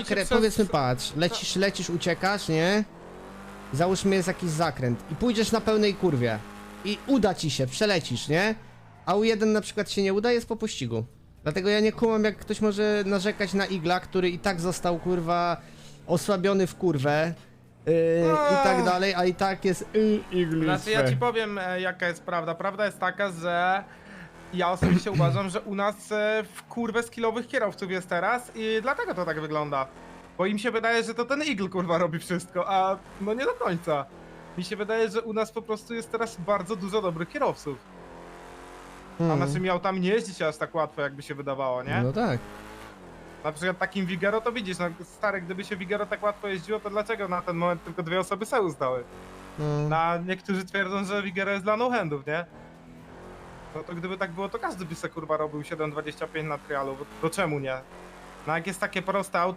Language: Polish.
zakręt, przez- powiedzmy patrz, lecisz, lecisz, uciekasz, nie? Załóżmy jest jakiś zakręt i pójdziesz na pełnej kurwie i uda ci się, przelecisz, nie? A u jeden na przykład się nie uda, jest po pościgu. Dlatego ja nie kumam, jak ktoś może narzekać na igla, który i tak został, kurwa, osłabiony w kurwę yy, i tak dalej, a i tak jest yy, iglu. Znaczy ja ci powiem e, jaka jest prawda. Prawda jest taka, że ja osobiście uważam, że u nas e, w kurwę skillowych kierowców jest teraz i dlatego to tak wygląda. Bo im się wydaje, że to ten Eagle kurwa robi wszystko, a no nie do końca. Mi się wydaje, że u nas po prostu jest teraz bardzo dużo dobrych kierowców. A Hmm. naszymi autami nie jeździ się aż tak łatwo, jakby się wydawało, nie? No tak. Na przykład takim Vigero to widzisz, no stary, gdyby się Vigero tak łatwo jeździło, to dlaczego na ten moment tylko dwie osoby Seus zdały? No. A niektórzy twierdzą, że Vigero jest dla no-handów, nie? No to gdyby tak było, to każdy by se kurwa robił 7.25 na trialu, bo to czemu nie? No jak jest takie proste auto,